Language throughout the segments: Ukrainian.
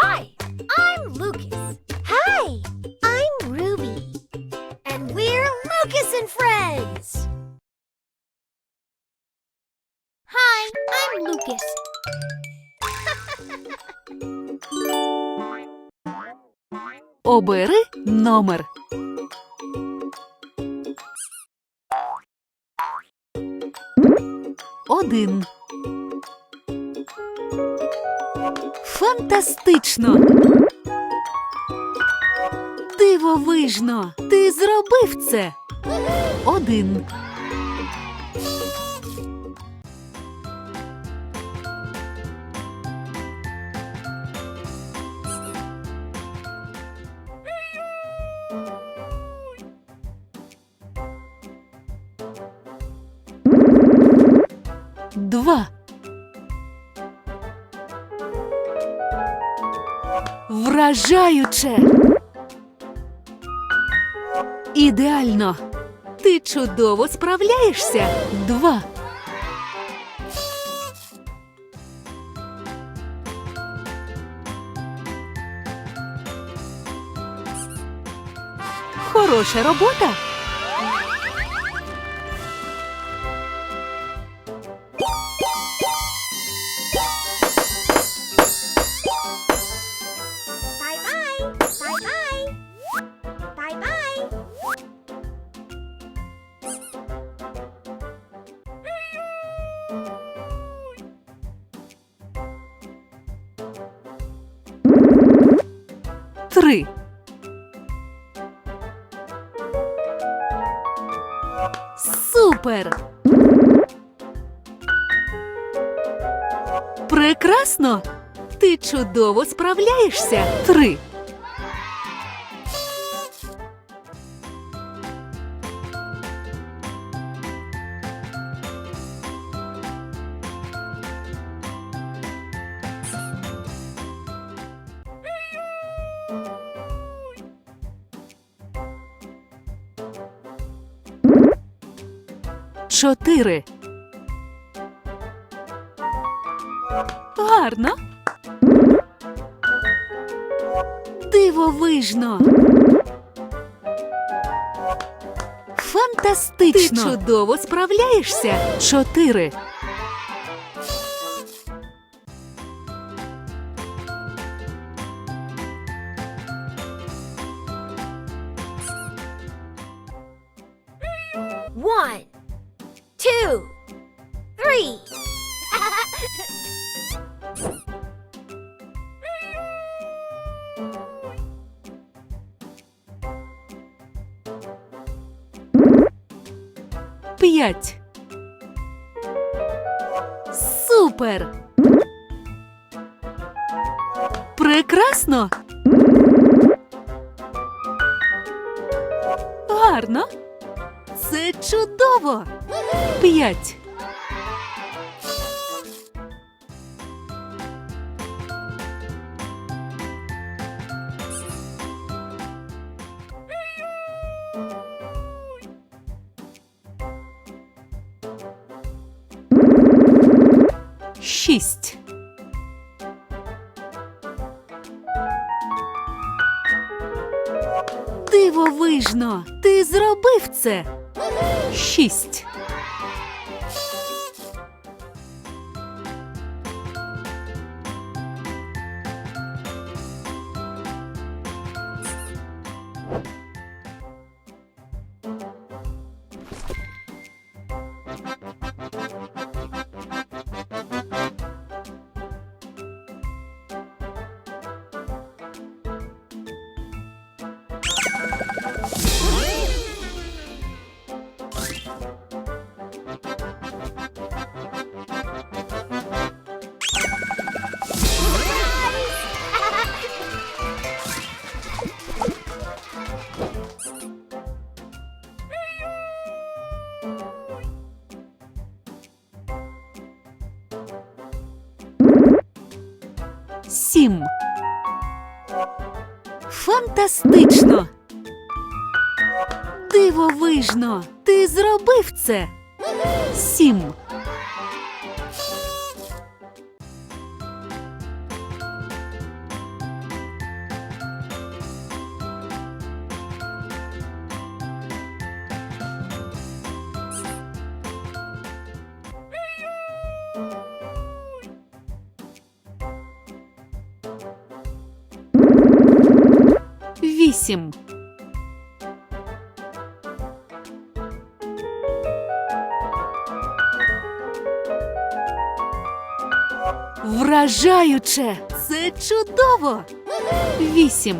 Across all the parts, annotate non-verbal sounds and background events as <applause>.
Hi, I'm Lucas. Hi, I'm Ruby. And we're Lucas and Friends. Hi, I'm Lucas. <laughs> Обери номер. Один. Фантастично. Дивовижно. Ти зробив це. Один. Два. Вражаюче. Ідеально. Ти чудово справляєшся. Два. Хороша робота. Прекрасно! Ти чудово справляєшся. Три. Чотири. Гарно. Дивовижно. Фантастично. Ти чудово справляєшся. Чотири. П'ять. Супер. Прекрасно. Гарно. Це чудово. П'ять. Шість. Дивовижно! Ти зробив це. Шість. Фантастично. Дивовижно. Ти зробив це. 8. Вражаюче! Це чудово! 8.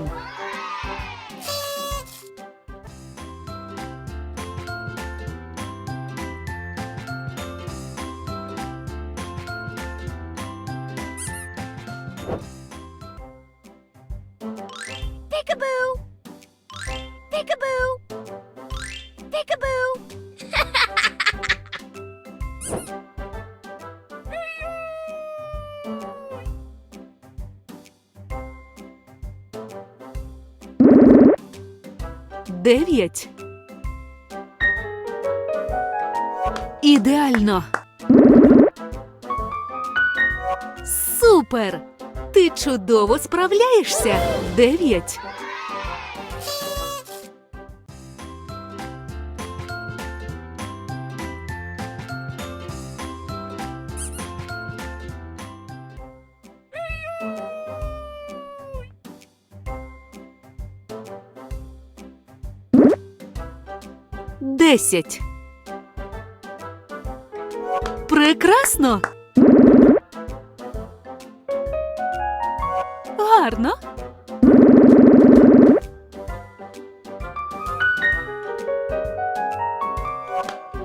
Дев'ять. Ідеально. Супер! Ти чудово справляєшся. Дев'ять. Десять. Прекрасно. Гарно.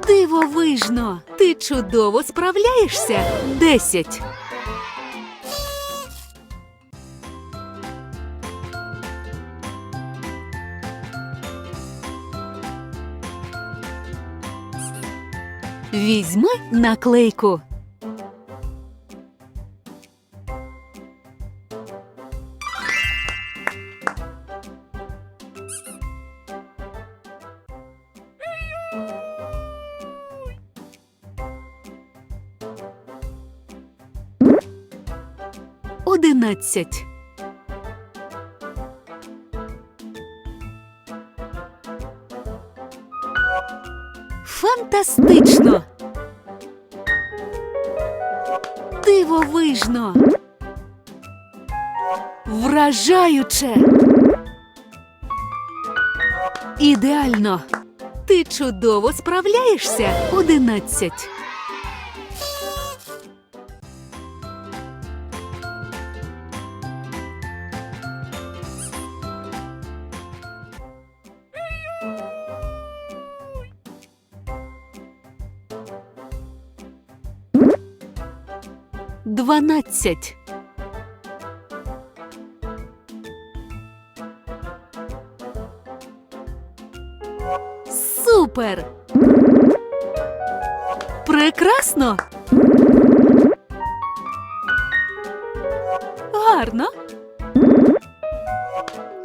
Дивовижно. Ти чудово справляєшся. Десять. Візьми наклейку. Одинадцять. Фантастично! Дивовижно! Вражаюче! Ідеально! Ти чудово справляєшся! Одинадцять. Дванадцять. Супер! Прекрасно! Гарно!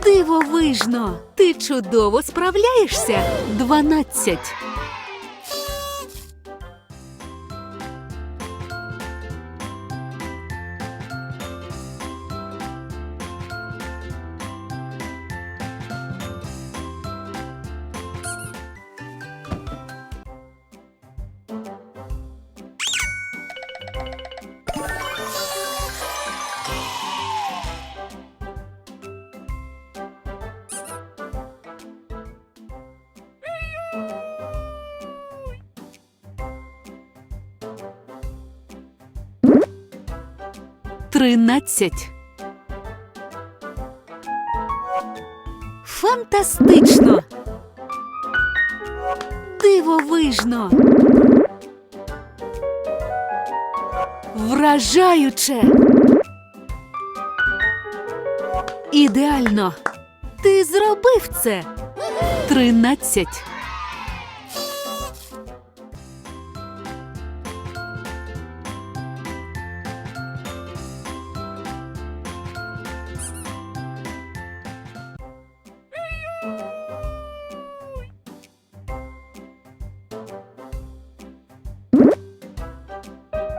Дивовижно! Ти чудово справляєшся! Дванадцять. Тринадцять. Фантастично! Дивовижно! Вражаюче! Ідеально! Ти зробив це! Тринадцять.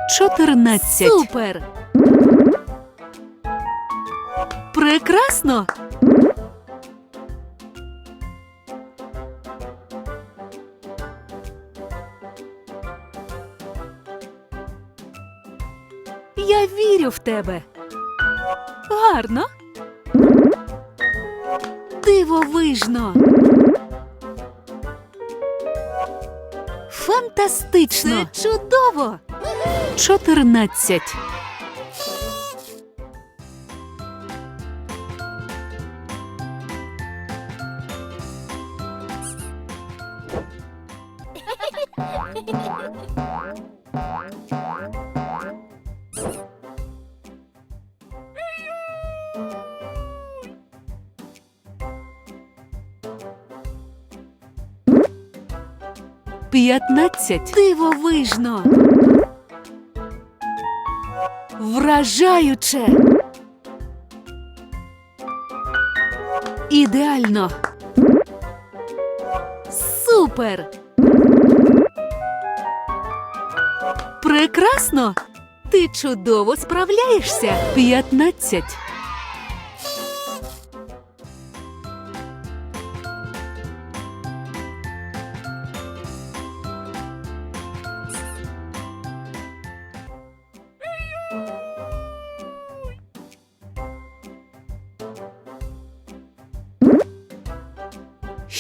Чотирнадцять. Супер! Прекрасно! Я вірю в тебе. Гарно. Дивовижно. Фантастично. Це чудово. 14. П'ятнадцять. Дивовижно. Вражаюче. Ідеально. Супер. Прекрасно. Ти чудово справляєшся. П'ятнадцять.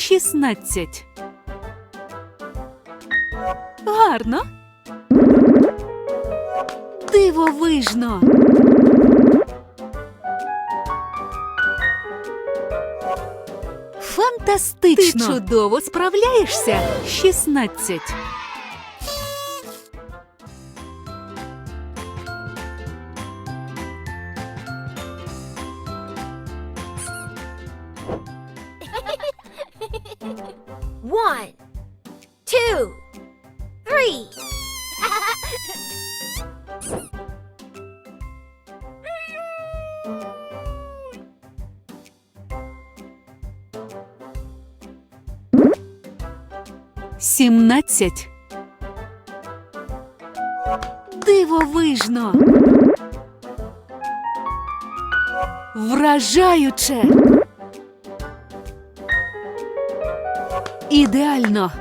16. Гарно. Дивовижно. Фантастично. Ти чудово справляєшся. 16. 17. Дивовижно. Вражаюче. Ідеально.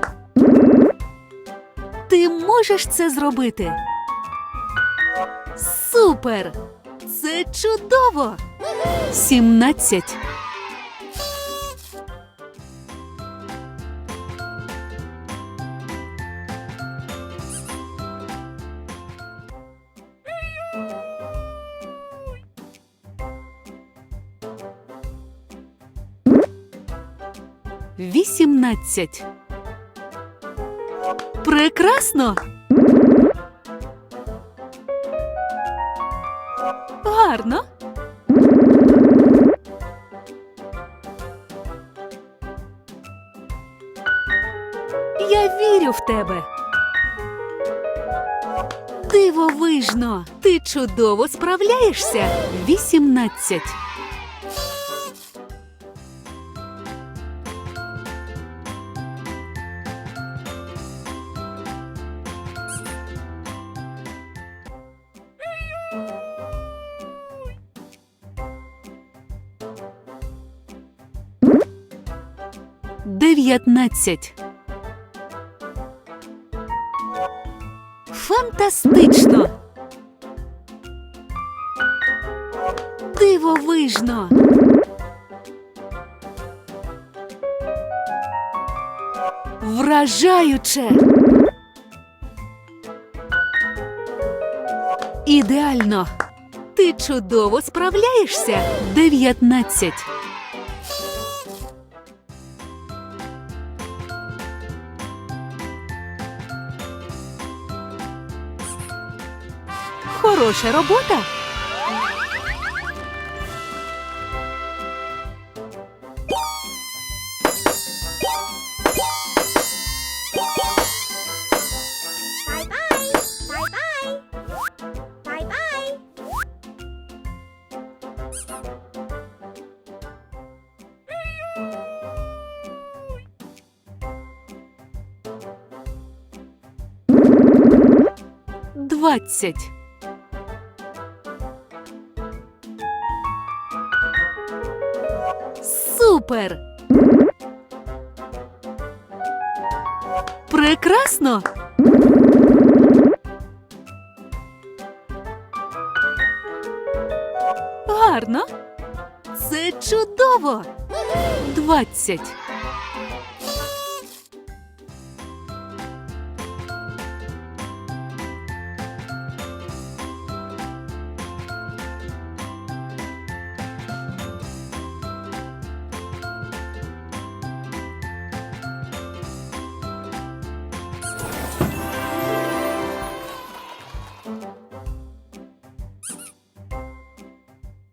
Ти можеш це зробити. Супер! Це чудово! 17 Вісімнадцять. Прекрасно. Гарно. Я вірю в тебе. Дивовижно. Ти чудово справляєшся. Вісімнадцять. Дев'ятнадцять. Фантастично. Дивовижно. Вражаюче. Ідеально. Ти чудово справляєшся. Дев'ятнадцять. Хорошая работа. Двадцять. Супер! Прекрасно! Гарно! Це чудово! Двадцять.